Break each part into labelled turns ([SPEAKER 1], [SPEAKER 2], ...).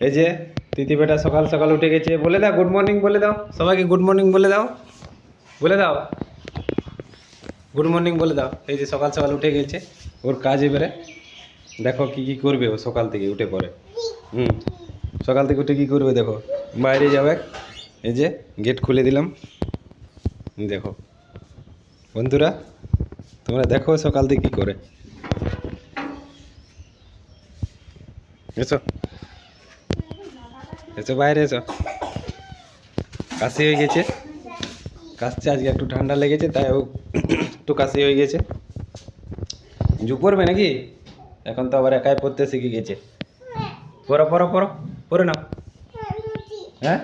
[SPEAKER 1] এই যে, তিতি বেটা সকাল সকাল উঠে গেছে। বলে দাও গুড মর্নিং বলে দাও। সবাইকে গুড মর্নিং বলে দাও। বলে দাও। গুড মর্নিং বলে দাও। এই যে সকাল সকাল উঠে গেছে, ওর কাজ এবারে। দেখো কি কি করবে ও সকাল থেকে উঠে পরে। হুম, সকাল থেকে উঠে কি করবে দেখো। বাইরে যাবে এই যে গেট খুলে দিলাম। দেখো। বন্ধুরা, তোমরা দেখো সকাল থেকে কি করে। এসো। এসো বাইরে এসো। কাশি হয়ে গেছে। কাশছে, আজকে একটু ঠান্ডা লেগেছে, তাই ও একটু কাশি হয়ে গেছে। জু পড়বে নাকি? এখন তো আবার একাই পড়তে শিখে গেছে। পড়ো পড়ো পড়ো, পড়ে নাও। হ্যাঁ?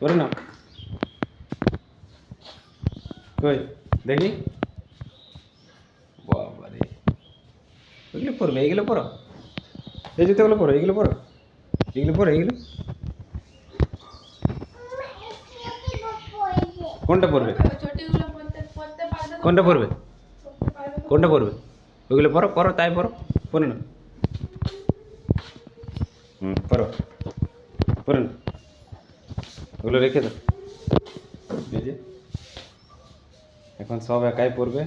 [SPEAKER 1] পড়ে নাও। কই? দেখি। বাবারে। এগুলো পড়বে এইগুলো পড়ো। এই জুতোগুলো পড়ো এইগুলো পড়ো। এগুলো পড়ো এইগুলো কোনটা পড়বে কোনটা পড়বে কোনটা পড়বে ওইগুলো পড়ো পড়ো তাই পড়ো পড়ো না হুম পড়ো পড়ো না ওগুলো রেখে দাও। যে, এখন সব একাই পড়বে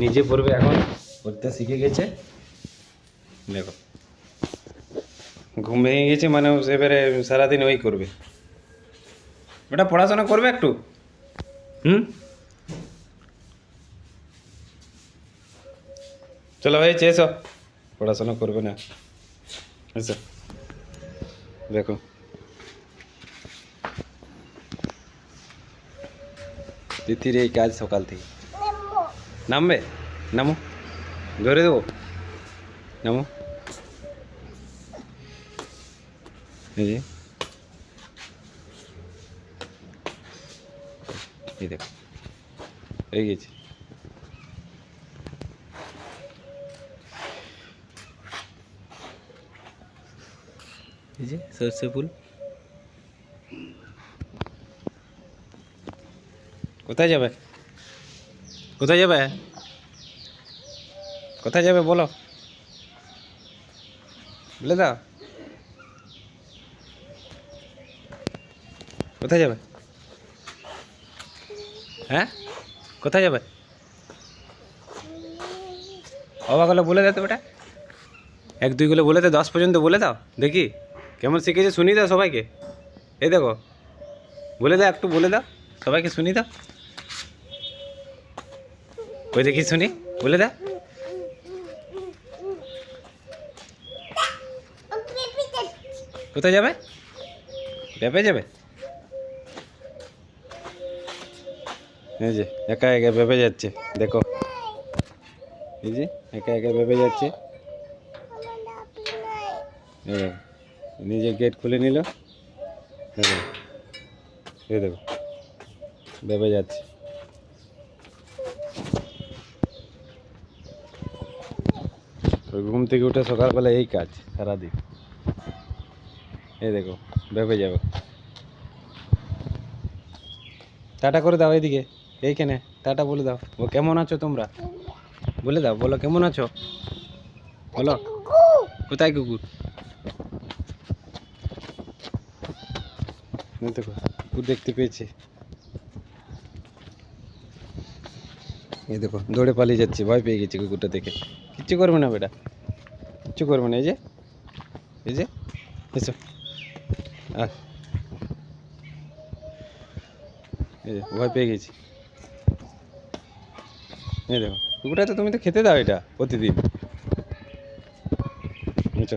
[SPEAKER 1] নিজে পড়বে এখন, পড়তে শিখে গেছে। দেখো। ঘুম ভেঙে গেছে মানে এবারে সারাদিন ওই করবে। ওটা পড়াশোনা করবে একটু? হুম? চলো হয়েছে এসো। পড়াশোনা করবে না। এসো দেখো। তিথির এই কাজ সকাল থেকে। নামবে? নামো। ধরে দেবো? নামো। এই যে এই দেখো এই গেছে এই যে সর্ষে ফুল কোথায় যাবে কোথায় যাবে কোথায় যাবে বলো বলে দাও কোথায় যাবে? হ্যাঁ? কোথায় যাবে? অবাক হলে, বলে দাও তো বেটা। এক দুইগুলো বলে দাও দশ পর্যন্ত বলে দাও, দেখি। কেমন শিখেছে শুনি দাও সবাইকে। এই দেখো, বলে দাও, একটু বলে দাও, সবাইকে শুনি দাও। ওই দেখি শুনি, বলে দাও কোথায় যাবে? পেঁপে যাবে? এই যে, একা একা ভেবে যাচ্ছে, দেখো। এই যে, একা একা ভেবে যাচ্ছে। নিজে গেট খুলে নিল। এই দেখো ভেবে যাচ্ছে। ঘুম থেকে উঠে সকালবেলা এই কাজ, সারাদিন। এই দেখো, ভেবে যাবে। টাটা করে দাও এইদিকে। এইখানে, টাটা বলে দাও। ও কেমন আছো তোমরা? বলে দাও, বলো, কেমন আছো? বলো, কোথায় কুকুর? দেখো, কুকুর দেখতে পেয়েছে। এই দেখো, দৌড়ে পালিয়ে যাচ্ছে, ভয় পেয়ে গেছে কুকুরটা দেখে। কিচ্ছু করবে না বেটা, কিচ্ছু করবে না, এই যে এই যে, এসো। এই যে, ভয় পেয়ে গেছি। এই দেখো কুকুরটা তো তুমি তো খেতে দাও এটা প্রতিদিন। বুঝছ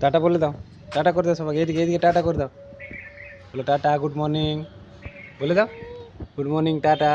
[SPEAKER 1] টাটা বলে দাও, টাটা করে দাও সবাই এদিকে এদিকে টাটা করে দাও। বলো, টাটা, গুড মর্নিং। বলে দাও, গুড মর্নিং, টাটা।